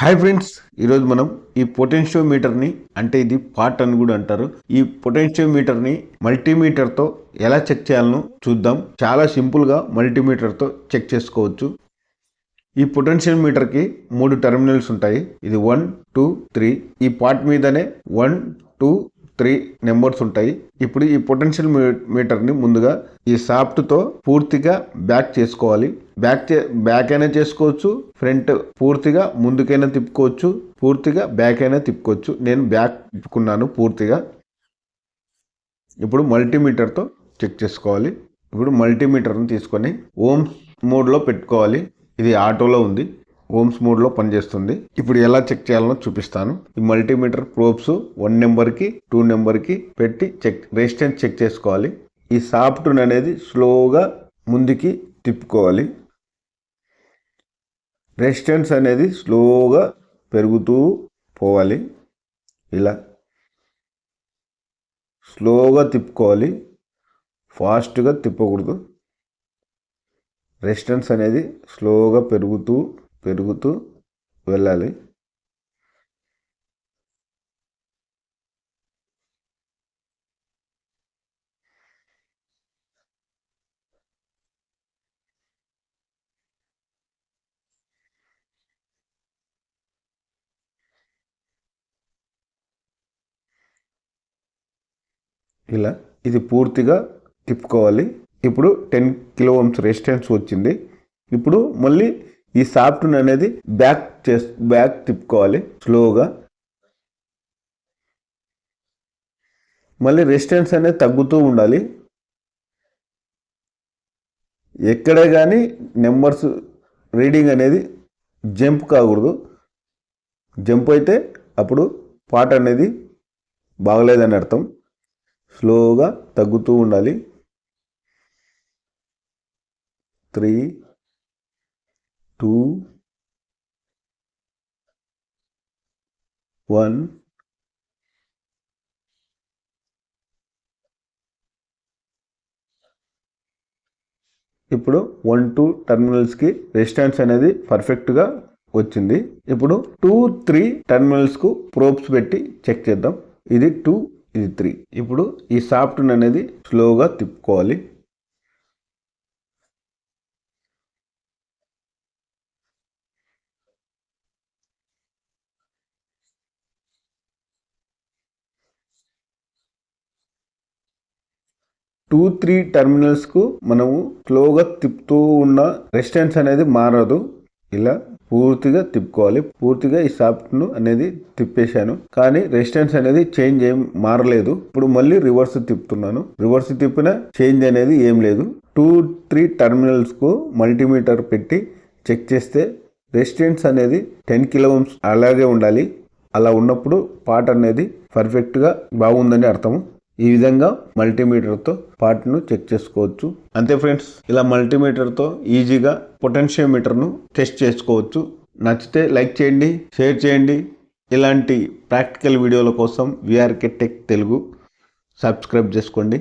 Hi friends ఈరోజు మనం ఈ పొటెన్షియోమీటర్ని అంటే ఇది పార్ట్ అని కూడా అంటారు. ఈ పొటెన్షియోమీటర్ని మల్టీమీటర్తో ఎలా చెక్ చేయాలనో చూద్దాం. చాలా సింపుల్గా మల్టీమీటర్తో చెక్ చేసుకోవచ్చు. ఈ పొటెన్షియోమీటర్కి మూడు టెర్మినల్స్ ఉంటాయి. ఇది వన్ టూ త్రీ ఈ పార్ట్ మీదనే వన్ టూ త్రీ నెంబర్స్ ఉంటాయి. ఇప్పుడు ఈ పొటెన్షియల్ మీటర్ని ముందుగా ఈ సాఫ్ట్తో పూర్తిగా బ్యాక్ చేసుకోవాలి. బ్యాక్ చే బ్యాక్ అయినా చేసుకోవచ్చు ఫ్రంట్ పూర్తిగా ముందుకైనా తిప్పుకోవచ్చు పూర్తిగా బ్యాక్ అయినా తిప్పుకోవచ్చు. నేను బ్యాక్ తిప్పుకున్నాను పూర్తిగా. ఇప్పుడు మల్టీమీటర్తో చెక్ చేసుకోవాలి. ఇప్పుడు మల్టీమీటర్ని తీసుకొని ఓమ్స్ మోడ్లో పెట్టుకోవాలి. ఇది ఆటోలో ఉంది. ఓమ్స్ మోడ్లో పనిచేస్తుంది. ఇప్పుడు ఎలా చెక్ చేయాలనో చూపిస్తాను. ఈ మల్టీమీటర్ ప్రోబ్స్ వన్ నెంబర్కి టూ నెంబర్కి పెట్టి చెక్ రెసిస్టెన్స్ చెక్ చేసుకోవాలి. ఈ సాఫ్ట్ అనేది స్లోగా ముందుకి తిప్పుకోవాలి. రెసిస్టెన్స్ అనేది స్లోగా పెరుగుతూ పోవాలి. ఇలా స్లోగా తిప్పుకోవాలి. ఫాస్ట్గా తిప్పకూడదు. రెసిస్టెన్స్ అనేది స్లోగా పెరుగుతూ పెరుగుతూ వెళ్ళాలి. ఇలా ఇది పూర్తిగా తిప్పుకోవాలి. ఇప్పుడు టెన్ కిలో ఓమ్స్ రెసిస్టెన్స్ వచ్చింది. ఇప్పుడు మళ్ళీ ఈ సాఫ్ట్ అనేది బ్యాక్ చే బ్యాక్ తిప్పుకోవాలి స్లోగా. మళ్ళీ రెసిస్టెన్స్ అనేది తగ్గుతూ ఉండాలి. ఎక్కడే కానీ నెంబర్స్ రీడింగ్ అనేది జంప్ కాకూడదు. జంప్ అయితే అప్పుడు పాట అనేది బాగలేదని అర్థం. స్లోగా తగ్గుతూ ఉండాలి. త్రీ టూ వన్ ఇప్పుడు వన్ టూ టర్మినల్స్కి రెసిస్టెన్స్ అనేది పర్ఫెక్ట్గా వచ్చింది. ఇప్పుడు టూ త్రీ టర్మినల్స్కు ప్రోబ్స్ పెట్టి చెక్ చేద్దాం. ఇది టూ ఇది త్రీ. ఇప్పుడు ఈ సాఫ్ట్వేర్ అనేది స్లోగా తిప్పుకోవాలి. టూ త్రీ టెర్మినల్స్కు మనము స్లోగా తిప్పుతూ ఉన్న రెసిస్టెన్స్ అనేది మారదు. ఇలా పూర్తిగా తిప్పుకోవాలి. పూర్తిగా ఈ సాఫ్ట్ను అనేది తిప్పేశాను. కానీ రెసిస్టెన్స్ అనేది చేంజ్ ఏం మారలేదు. ఇప్పుడు మళ్ళీ రివర్స్ తిప్పుతున్నాను. రివర్స్ తిప్పిన చేంజ్ అనేది ఏం లేదు. టూ త్రీ టెర్మినల్స్కు మల్టీమీటర్ పెట్టి చెక్ చేస్తే రెసిస్టెన్స్ అనేది టెన్ కిలోమ్స్ అలాగే ఉండాలి. అలా ఉన్నప్పుడు పాట అనేది పర్ఫెక్ట్గా బాగుందని అర్థము. ఈ విధంగా మల్టీమీటర్తో పార్ట్ను చెక్ చేసుకోవచ్చు. అంతే ఫ్రెండ్స్ ఇలా మల్టీమీటర్తో ఈజీగా పొటెన్షియోమీటర్ను టెస్ట్ చేసుకోవచ్చు. నచ్చితే లైక్ చేయండి షేర్ చేయండి. ఇలాంటి ప్రాక్టికల్ వీడియోల కోసం విఆర్కే టెక్ తెలుగు సబ్స్క్రైబ్ చేసుకోండి.